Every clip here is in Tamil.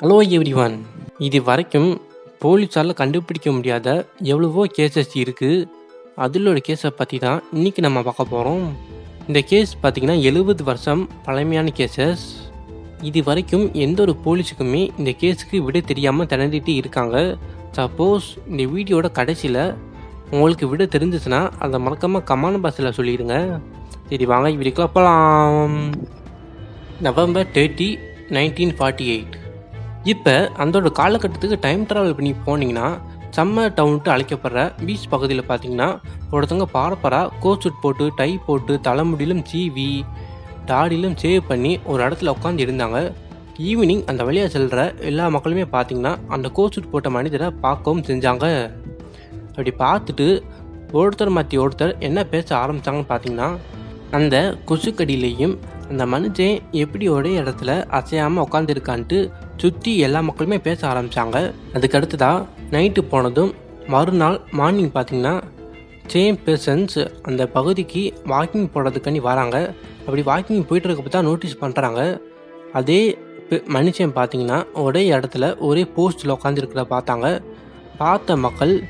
ஹலோ எவ்ரிவன் இது வரைக்கும் போலீஸால் கண்டுபிடிக்க முடியாத எவ்வளவோ கேசஸ் இருக்குது அதில் ஒரு கேஸை பற்றி தான் இன்றைக்கி நம்ம பார்க்க போகிறோம் இந்த கேஸ் பார்த்திங்கன்னா எழுபது வருஷம் பழமையான கேசஸ் இது வரைக்கும் எந்த ஒரு போலீஸுக்குமே இந்த கேஸுக்கு விட தெரியாமல் திணறிட்டு இருக்காங்க. சப்போஸ் இந்த வீடியோட கடைசியில் உங்களுக்கு விட தெரிஞ்சிச்சுன்னா அதை மறக்காமல் கமான பாஸில் சொல்லிடுங்க. சரி வாங்க இப்படி போகலாம் November thirty nineteen forty eight இப்போ அந்தோட காலகட்டத்துக்கு டைம் ட்ராவல் பண்ணி போனீங்கன்னா சம்மர் டவுன்ட்டு அழைக்கப்படுற பீச் பகுதியில் பார்த்தீங்கன்னா ஒருத்தவங்க பாரப்பராக கோட் சூட் போட்டு டை போட்டு தலைமுடியிலும் சீவி தாடியிலும் சேவ் பண்ணி ஒரு இடத்துல உட்காந்து இருந்தாங்க. ஈவினிங் அந்த வழியாக செல்கிற எல்லா மக்களுமே பார்த்தீங்கன்னா அந்த கோட் சூட் போட்ட மனிதரை பார்க்கவும் செஞ்சாங்க. அப்படி பார்த்துட்டு ஒருத்தர் மாற்றி ஒருத்தர் என்ன பேச ஆரம்பித்தாங்கன்னு பார்த்தீங்கன்னா அந்த கொசுக்கடியிலையும் அந்த மனுஷன் எப்படி ஒரே இடத்துல அசையாமல் உட்காந்துருக்கான்ட்டு சுற்றி எல்லா மக்களுமே பேச ஆரம்பித்தாங்க அதுக்கடுத்துதான் நைட்டு போனதும் மறுநாள் மார்னிங் பார்த்தீங்கன்னா சேம் பர்சன்ஸ் அந்த பகுதிக்கு வாக்கிங் போடுறதுக்காண்டி வராங்க. அப்படி வாக்கிங் போயிட்டுருக்கப்போ தான் நோட்டீஸ் பண்ணுறாங்க அதே பெ- மனுஷன் பார்த்தீங்கன்னா ஒரே இடத்துல ஒரே போஸ்ட்டில் உட்காந்துருக்கிறத பார்த்தாங்க. பார்த்த மக்கள்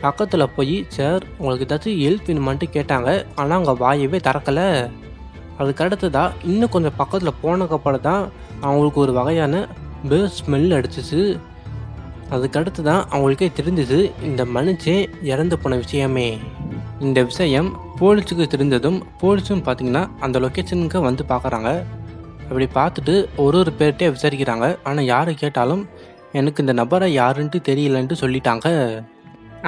பக்கத்தில் போய் சார் உங்களுக்கு ஏதாச்சும் ஹெல்ப் வேணுமான்ட்டு கேட்டாங்க. ஆனால் அவங்க வாயவே திறக்கலை. அதுக்கு அடுத்ததாக இன்னும் கொஞ்சம் பக்கத்தில் போனக்கப்புறம் தான் அவங்களுக்கு ஒரு வகையான பேர் ஸ்மெல் அடிச்சிச்சு. அதுக்கு அடுத்து தான் அவங்களுக்கே தெரிஞ்சது இந்த மனுஷன் இறந்து போன விஷயமே. இந்த விஷயம் போலீஸுக்கு தெரிஞ்சதும் போலீஸும் பார்த்தீங்கன்னா அந்த லொக்கேஷனுக்கு வந்து பார்க்குறாங்க அப்படி பார்த்துட்டு ஒரு ஒரு பேர்கிட்டே விசாரிக்கிறாங்க. ஆனால் யாரை கேட்டாலும் எனக்கு இந்த நபரை யாருன்ட்டு தெரியலன்ட்டு சொல்லிட்டாங்க.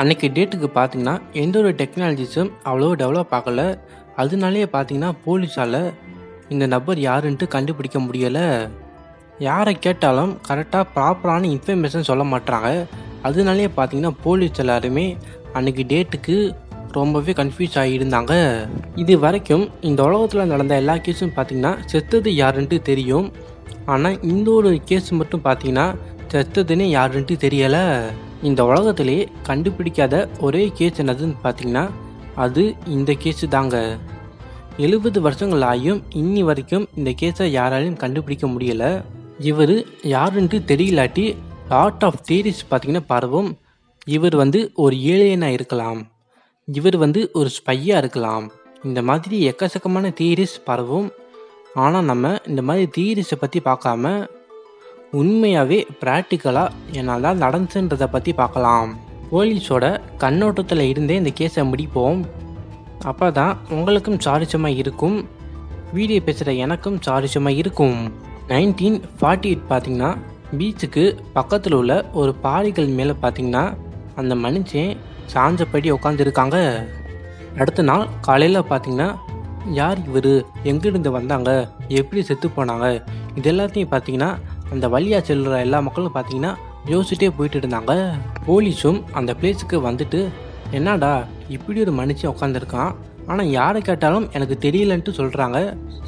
அன்றைக்கி டேட்டுக்கு பார்த்தீங்கன்னா எந்த ஒரு டெக்னாலஜிஸும் அவ்வளோ டெவலப் ஆகலை. அதனாலேயே பார்த்தீங்கன்னா போலீஸால் இந்த நபர் யாருன்ட்டு கண்டுபிடிக்க முடியலை. யாரை கேட்டாலும் கரெக்டாக ப்ராப்பரான இன்ஃபர்மேஷன் சொல்ல மாட்றாங்க. அதனாலேயே பார்த்தீங்கன்னா போலீஸ் எல்லாருமே அன்னைக்கு டேட்டுக்கு ரொம்பவே கன்ஃபியூஸ் ஆகியிருந்தாங்க. இது வரைக்கும் இந்த உலகத்தில் நடந்த எல்லா கேஸும் பார்த்திங்கன்னா செத்தது யாருன்ட்டு தெரியும். ஆனால் இந்த ஒரு கேஸ் மட்டும் பார்த்தீங்கன்னா செத்ததுன்னு யாருன்ட்டு தெரியலை. இந்த உலகத்திலே கண்டுபிடிக்காத ஒரே கேஸ் என்னதுன்னு பார்த்தீங்கன்னா அது இந்த கேஸு தாங்க. எழுபது வருஷங்கள் ஆகியும் இன்னி வரைக்கும் இந்த கேஸை யாராலையும் கண்டுபிடிக்க முடியல. இவர் யாருன்ட்டு தெரியலாட்டி லாட் ஆஃப் தியரிஸ் பார்த்தீங்கன்னா பரவும். இவர் வந்து ஒரு ஏழையனாக இருக்கலாம். இவர் வந்து ஒரு ஸ்பையாக இருக்கலாம். இந்த மாதிரி எக்கச்சக்கமான தியரிஸ் பரவும். ஆனால் நம்ம இந்த மாதிரி தியரிஸை பற்றி பார்க்காம உண்மையாகவே ப்ராக்டிக்கலாக என்னால் நடந்துச்சுன்றதை பற்றி பார்க்கலாம் போலீஸோட கண்ணோட்டத்தில் இருந்தே இந்த கேஸை முடிப்போம். அப்போ தான் உங்களுக்கும் சாரிச்சமாக இருக்கும். வீடியோ பேசுகிற எனக்கும் சாரிச்சமாக இருக்கும். நைன்டீன் ஃபார்ட்டி எயிட் பார்த்தீங்கன்னா பீச்சுக்கு பக்கத்தில் உள்ள ஒரு பாறைகள் மேலே பார்த்தீங்கன்னா அந்த மனுஷன் சாஞ்சபடி உட்காந்துருக்காங்க அடுத்த நாள் காலையில் பார்த்தீங்கன்னா யார் இவர்? எங்கிருந்து வந்தாங்க? எப்படி செத்து போனாங்க? இது எல்லாத்தையும் பார்த்தீங்கன்னா அந்த வழியாக செல்கிற எல்லா மக்களும் பார்த்தீங்கன்னா யோசிச்சுட்டே போயிட்டு இருந்தாங்க. போலீஸும் அந்த பிளேஸுக்கு வந்துட்டு என்னடா இப்படி ஒரு மனுஷன் உட்காந்துருக்கான் ஆனால் யாரை கேட்டாலும் எனக்கு தெரியலன்ட்டு சொல்கிறாங்க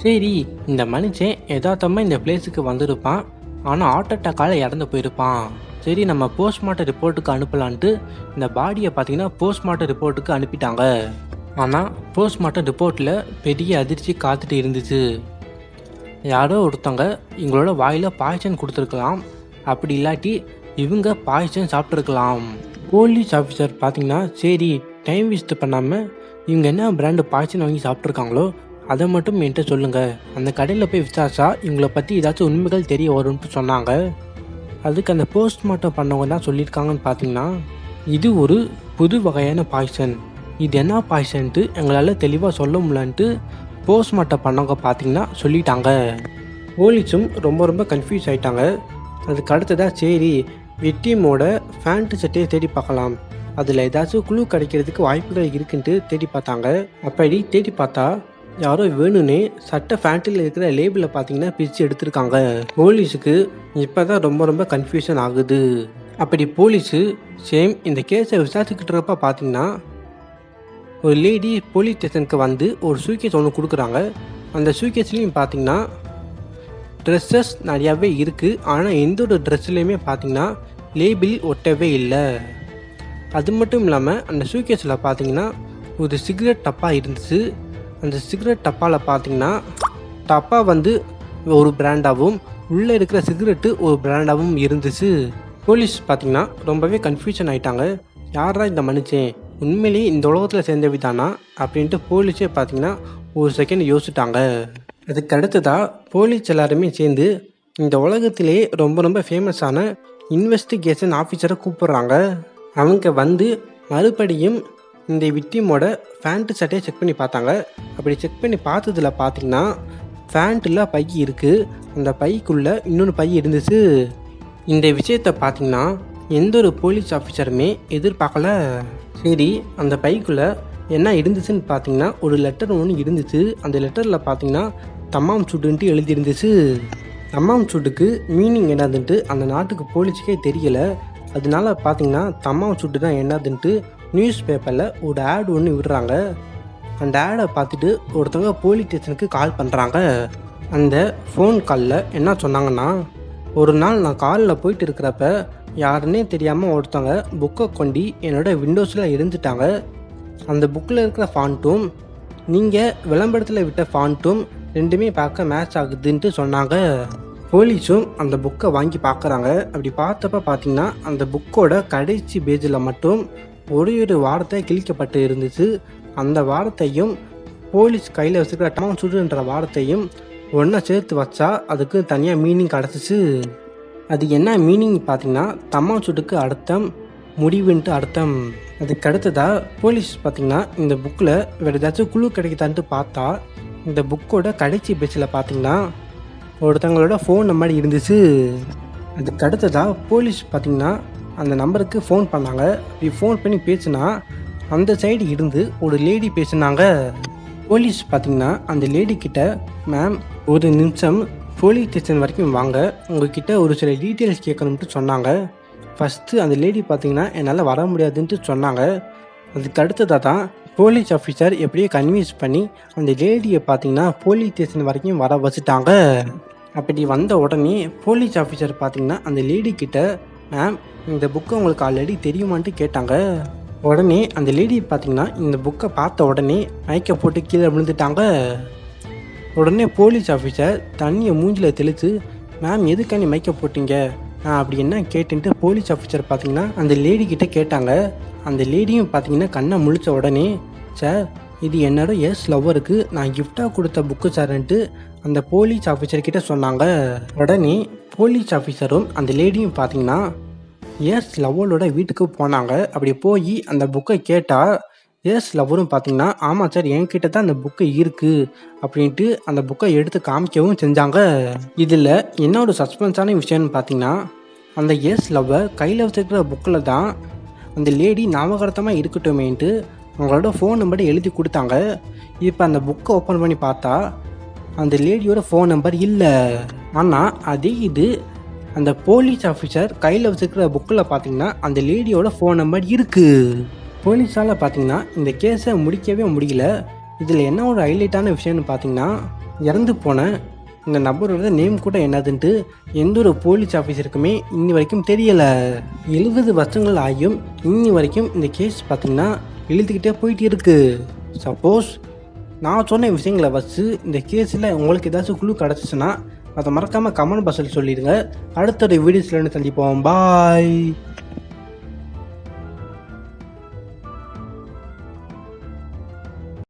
சரி இந்த மனுஷன் யதார்த்தமாக இந்த பிளேஸுக்கு வந்திருப்பான். ஆனால் ஹார்ட் அட்டாக்கால் இறந்து போயிருப்பான். சரி நம்ம போஸ்ட்மார்ட்டம் ரிப்போர்ட்டுக்கு அனுப்பலான்ட்டு இந்த பாடியை பார்த்தீங்கன்னா போஸ்ட்மார்ட்டம் ரிப்போர்ட்டுக்கு அனுப்பிட்டாங்க. ஆனால் போஸ்ட்மார்ட்டம் ரிப்போர்ட்டில் பெரிய அதிர்ச்சி காத்துட்டு இருந்துச்சு. யாரோ ஒருத்தவங்க எங்களோட வாயில் பாய்ச்சன் கொடுத்துருக்கலாம். அப்படி இல்லாட்டி இவங்க பாய்ச்சன் சாப்பிட்ருக்கலாம் போலீஸ் ஆஃபீஸர் பார்த்தீங்கன்னா சரி டைம் வேஸ்ட் பண்ணாமல் இவங்க என்ன பிராண்டு பாய்ச்சன் வாங்கி சாப்பிட்ருக்காங்களோ அதை மட்டும் என்கிட்ட சொல்லுங்கள் அந்த கடையில் போய் விசாரிச்சா இவங்களை பற்றி ஏதாச்சும் உண்மைகள் தெரிய வரும்னு சொன்னாங்க. அதுக்கு அந்த போஸ்ட்மார்ட்டம் பண்ணவங்க தான் சொல்லியிருக்காங்கன்னு பார்த்தீங்கன்னா இது ஒரு புது வகையான பாய்சன் இது என்ன பாய்சன்ட்டு எங்களால் தெளிவாக சொல்ல முடியலன்ட்டு போஸ்ட்மார்ட்டம் பண்ணவங்க பார்த்தீங்கன்னா சொல்லிட்டாங்க. போலீஸும் ரொம்ப ரொம்ப கன்ஃபியூஸ் ஆயிட்டாங்க. அதுக்கு அடுத்ததாக சரி விக்டீமோட ஃபேண்ட் சட்டையை தேடி பார்க்கலாம். அதில் ஏதாச்சும் குழு கிடைக்கிறதுக்கு வாய்ப்புகள் இருக்குன்ட்டு தேடி பார்த்தாங்க. அப்படி தேடி பார்த்தா யாரோ வேணும்னே சட்டை ஃபேண்ட்டில் இருக்கிற லேபிளை பார்த்தீங்கன்னா பிரித்து எடுத்திருக்காங்க. போலீஸுக்கு இப்போ தான் ரொம்ப ரொம்ப கன்ஃபியூஷன் ஆகுது. அப்படி போலீஸு சேம் இந்த கேஸை விசாரிச்சுக்கிட்டுறப்ப பார்த்தீங்கன்னா ஒரு லேடி போலீஸ் ஸ்டேஷனுக்கு வந்து ஒரு சூக்கேஸ் ஒன்று கொடுக்குறாங்க. அந்த சூக்கேஸ்லேயும் பார்த்தீங்கன்னா ட்ரெஸ்ஸஸ் நிறையாவே இருக்குது ஆனால் எந்த ஒரு ட்ரெஸ்ஸுலேயுமே பார்த்தீங்கன்னா லேபிள் ஒட்டவே இல்லை. அது மட்டும் இல்லாமல் அந்த சூக்கேஸில் பார்த்தீங்கன்னா ஒரு சிகரெட் டப்பா இருந்துச்சு. அந்த சிகரெட் டப்பாவில் பார்த்தீங்கன்னா டப்பா வந்து ஒரு பிராண்டாகவும் உள்ளே இருக்கிற சிகரெட்டு ஒரு பிராண்டாகவும் இருந்துச்சு. போலீஸ் பார்த்தீங்கன்னா ரொம்பவே கன்ஃபியூஷன் ஆயிட்டாங்க. யாரா இந்த மனுஷன்? உண்மையிலேயே இந்த உலகத்தில் சேர்ந்தவி தானா? அப்படின்ட்டு போலீஸே பார்த்தீங்கன்னா ஒரு செகண்ட் யோசிச்சிட்டாங்க. அதுக்கு அடுத்ததாக போலீஸ் எல்லாருமே சேர்ந்து இந்த உலகத்திலே ரொம்ப ரொம்ப ஃபேமஸான இன்வெஸ்டிகேஷன் ஆஃபீஸரை கூப்பிட்றாங்க. அவங்க வந்து மறுபடியும் இந்த விக்டிமோட ஃபேண்ட்டு சட்டையை செக் பண்ணி பார்த்தாங்க. அப்படி செக் பண்ணி பார்த்ததில் பார்த்தீங்கன்னா ஃபேண்ட்டில் பை இருக்குது அந்த பைக்குள்ளே இன்னொன்று பை இருந்துச்சு. இந்த விஷயத்தை பார்த்தீங்கன்னா எந்த ஒரு போலீஸ் ஆஃபீஸருமே எதிர்பார்க்கல. சரி அந்த பைக்குள்ளே என்ன இருந்துச்சுன்னு பார்த்தீங்கன்னா ஒரு லெட்டர் ஒன்று இருந்துச்சு. அந்த லெட்டரில் பார்த்தீங்கன்னா தம்மாம் சுட்டுன்ட்டு எழுதியிருந்துச்சு. தம்மாம் சுட்டுக்கு மீனிங் என்னதுன்ட்டு அந்த நாட்டுக்கு போலீஸுக்கே தெரியல. அதனால பார்த்தீங்கன்னா தம்மாம் சுட்டு தான் என்னதுன்ட்டு நியூஸ் பேப்பரில் ஒரு ஆட் ஒன்று விடுறாங்க. அந்த ஆடை பார்த்துட்டு ஒருத்தவங்க போலீஸ் ஸ்டேஷனுக்கு கால் பண்ணுறாங்க அந்த ஃபோன் காலில் என்ன சொன்னாங்கன்னா ஒரு நாள் நான் காலில் போயிட்டு இருக்கிறப்ப யாருன்னே தெரியாமல் ஒருத்தவங்க புக்கை கொண்டு என்னோட விண்டோஸில் இருந்துட்டாங்க. அந்த புக்கில் இருக்கிற ஃபாண்ட்டும் நீங்கள் விளம்பரத்தில் விட்ட ஃபாண்ட்டும் ரெண்டுமே பார்க்க மேட்ச் ஆகுதுன்ட்டு சொன்னாங்க. போலீஸும் அந்த புக்கை வாங்கி பார்க்குறாங்க. அப்படி பார்த்தப்ப பார்த்தீங்கன்னா அந்த புக்கோட கடைசி பேஜில் மட்டும் ஒரு ஒரு வார்த்தை கிழிக்கப்பட்டு இருந்துச்சு. அந்த வார்த்தையும் போலீஸ் கையில் வச்சுருக்கிற டமான் சுடுன்ற வார்த்தையும் ஒன்றா சேர்த்து வச்சா அதுக்கு தனியாக மீனிங் கிடச்சிச்சு. அது என்ன மீனிங் பார்த்தீங்கன்னா தம்மா சுட்டுக்கு அர்த்தம் முடிவுன்ட்டு அர்த்தம். அதுக்கு அடுத்ததாக போலீஸ் பார்த்தீங்கன்னா இந்த புக்கில் வேறு ஏதாச்சும் குழு கிடைக்குதான்ட்டு பார்த்தா இந்த புக்கோட கடைசி பேஜில் பார்த்தீங்கன்னா ஒருத்தவங்களோட ஃபோன் நம்பர் இருந்துச்சு. அதுக்கு அடுத்ததாக போலீஸ் பார்த்தீங்கன்னா அந்த நம்பருக்கு ஃபோன் பண்ணாங்க. அப்படி ஃபோன் பண்ணி பேசுனா அந்த சைடு இருந்து ஒரு லேடி பேசுனாங்க. போலீஸ் பார்த்தீங்கன்னா அந்த லேடி கிட்ட மேம் ஒரு நிமிஷம் போலீஸ் ஸ்டேஷன் வரைக்கும் வாங்க. உங்ககிட்ட ஒரு சில டீட்டெயில்ஸ் கேட்கணும்ட்டு சொன்னாங்க. ஃபஸ்ட்டு அந்த லேடி பார்த்தீங்கன்னா என்னால் வர முடியாதுன்ட்டு சொன்னாங்க. அதுக்கு அடுத்ததாக தான்? போலீஸ் ஆஃபீஸர் எப்படியோ கன்வின்ஸ் பண்ணி அந்த லேடியை பார்த்தீங்கன்னா போலீஸ் ஸ்டேஷன் வரைக்கும் வர வச்சுட்டாங்க. அப்படி வந்த உடனே போலீஸ் ஆஃபீஸர் பார்த்தீங்கன்னா அந்த லேடி கிட்ட மேம் இந்த புக்கு உங்களுக்கு ஆல்ரெடி தெரியுமான்ட்டு கேட்டாங்க. உடனே அந்த லேடி பார்த்தீங்கன்னா இந்த புக்கை பார்த்த உடனே மயக்க போட்டு கீழே விழுந்துட்டாங்க. உடனே போலீஸ் ஆஃபீஸர் தண்ணியை மூஞ்சில் தெளித்து மேம் எதுக்காக நீ மயக்க போட்டீங்க? அப்படி என்ன கேட்டுன்ட்டு போலீஸ் ஆஃபீஸர் பார்த்தீங்கன்னா அந்த லேடி கிட்ட கேட்டாங்க. அந்த லேடியும் பார்த்தீங்கன்னா கண்ணை முழிச்ச உடனே சார் இது என்னோட எஸ் லவ்வருக்கு நான் கிஃப்டாக கொடுத்த புக்கு சார்ன்ட்டு அந்த போலீஸ் ஆஃபீஸர் கிட்ட சொன்னாங்க. உடனே போலீஸ் ஆஃபீஸரும் அந்த லேடியும் பார்த்தீங்கன்னா எஸ் லவ்வரோட வீட்டுக்கு போனாங்க. அப்படி போய் அந்த புக்கை கேட்டால் எஸ் லவ்வரும் பார்த்தீங்கன்னா ஆமாம் சார் என்கிட்ட தான் அந்த புக்கு இருக்குது அப்படின்ட்டு அந்த புக்கை எடுத்து காமிக்கவும் செஞ்சாங்க. இதில் என்ன ஒரு சஸ்பென்ஸான விஷயம்னு பார்த்தீங்கன்னா அந்த எஸ் லவ்வர் கையில் வச்சுருக்கிற புக்கில் தான் அந்த லேடி ஞாபகார்த்தமாக இருக்கட்டுமேன்ட்டு அவங்களோட ஃபோன் நம்பரை எழுதி கொடுத்தாங்க. இப்போ அந்த புக்கை ஓப்பன் பண்ணி பார்த்தா அந்த லேடியோட ஃபோன் நம்பர் இல்லை. ஆனால் அதே இது அந்த போலீஸ் ஆஃபீஸர் கையில் வச்சுருக்கிற புக்கில் பார்த்தீங்கன்னா அந்த லேடியோட ஃபோன் நம்பர் இருக்குது போலீஸால் பார்த்தீங்கன்னா இந்த கேஸை முடிக்கவே முடியல. இதில் என்ன ஒரு ஹைலைட்டான விஷயம்னு பார்த்தீங்கன்னா இறந்து போன இந்த நபரோட நேம் கூட என்னதுன்ட்டு எந்த ஒரு போலீஸ் ஆஃபீஸருக்குமே இன்னி வரைக்கும் தெரியலை. எழுபது வருஷங்கள் ஆகியும் இன்னி வரைக்கும் இந்த கேஸ் பார்த்தீங்கன்னா இழுத்துக்கிட்டே போயிட்டு இருக்குது சப்போஸ் நான் சொன்ன விஷயங்களை வச்சு இந்த கேஸில் உங்களுக்கு ஏதாச்சும் குழு கிடச்சிச்சுன்னா அதை மறக்காமல் கமெண்ட் பாக்ஸில் சொல்லிடுங்க. அடுத்த ஒரு வீடியோஸில் சந்திப்போம். பாய்